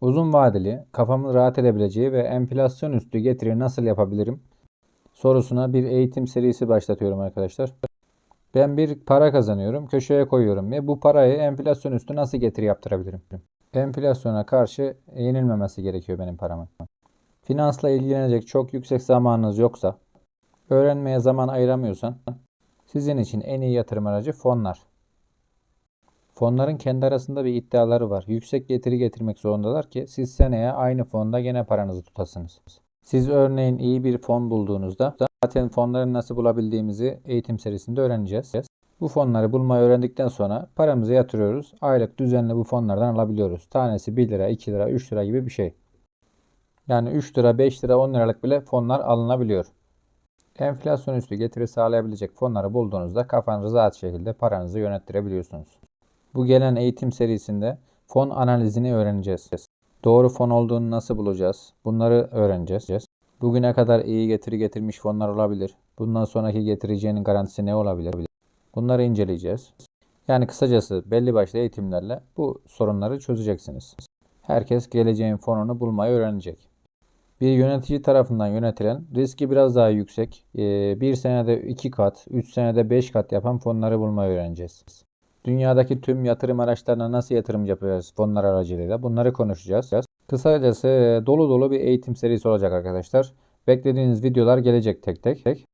Uzun vadeli, kafamın rahat edebileceği ve enflasyon üstü getiri nasıl yapabilirim sorusuna bir eğitim serisi başlatıyorum arkadaşlar. Ben bir para kazanıyorum, köşeye koyuyorum ve bu parayı enflasyon üstü nasıl getiri yaptırabilirim? Enflasyona karşı yenilmemesi gerekiyor benim paramın. Finansla ilgilenecek çok yüksek zamanınız yoksa, öğrenmeye zaman ayıramıyorsan, sizin için en iyi yatırım aracı fonlar. Fonların kendi arasında bir iddiaları var. Yüksek getiri getirmek zorundalar ki siz seneye aynı fonda gene paranızı tutasınız. Siz örneğin iyi bir fon bulduğunuzda zaten fonları nasıl bulabildiğimizi eğitim serisinde öğreneceğiz. Bu fonları bulmayı öğrendikten sonra paramızı yatırıyoruz. Aylık düzenli bu fonlardan alabiliyoruz. Tanesi 1 lira, 2 lira, 3 lira gibi bir şey. Yani 3 lira, 5 lira, 10 liralık bile fonlar alınabiliyor. Enflasyon üstü getiri sağlayabilecek fonları bulduğunuzda kafanız rahat şekilde paranızı yönettirebiliyorsunuz. Bu gelen eğitim serisinde fon analizini öğreneceğiz. Doğru fon olduğunu nasıl bulacağız? Bunları öğreneceğiz. Bugüne kadar iyi getiri getirmiş fonlar olabilir. Bundan sonraki getireceğinin garantisi ne olabilir? Bunları inceleyeceğiz. Yani kısacası belli başlı eğitimlerle bu sorunları çözeceksiniz. Herkes geleceğin fonunu bulmayı öğrenecek. Bir yönetici tarafından yönetilen riski biraz daha yüksek, bir senede 2 kat, 3 senede 5 kat yapan fonları bulmayı öğreneceğiz. Dünyadaki tüm yatırım araçlarına nasıl yatırım yapacağız fonlar aracılığıyla bunları konuşacağız. Kısacası e, dolu dolu bir eğitim serisi olacak arkadaşlar. Beklediğiniz videolar gelecek tek tek.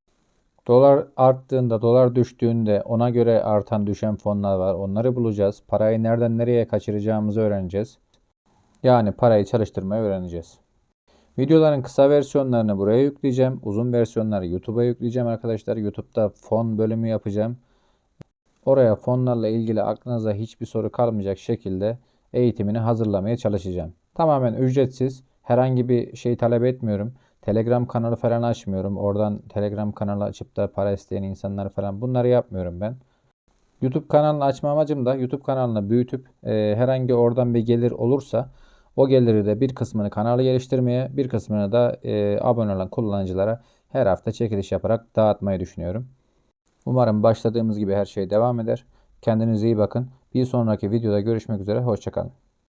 Dolar arttığında, dolar düştüğünde ona göre artan düşen fonlar var. Onları bulacağız. Parayı nereden nereye kaçıracağımızı öğreneceğiz. Yani parayı çalıştırmayı öğreneceğiz. Videoların kısa versiyonlarını buraya yükleyeceğim. Uzun versiyonları YouTube'a yükleyeceğim arkadaşlar. YouTube'da fon bölümü yapacağım. Oraya fonlarla ilgili aklınıza hiçbir soru kalmayacak şekilde eğitimini hazırlamaya çalışacağım. Tamamen ücretsiz. Herhangi bir şey talep etmiyorum. Telegram kanalı falan açmıyorum. Oradan Telegram kanalı açıp da para isteyen insanlar falan bunları yapmıyorum ben. YouTube kanalını açma amacım da YouTube kanalını büyütüp e, herhangi oradan bir gelir olursa o geliri de bir kısmını kanalı geliştirmeye bir kısmını da e, abone olan kullanıcılara her hafta çekiliş yaparak dağıtmayı düşünüyorum. Umarım başladığımız gibi her şey devam eder. Kendinize iyi bakın. Bir sonraki videoda görüşmek üzere. Hoşçakalın.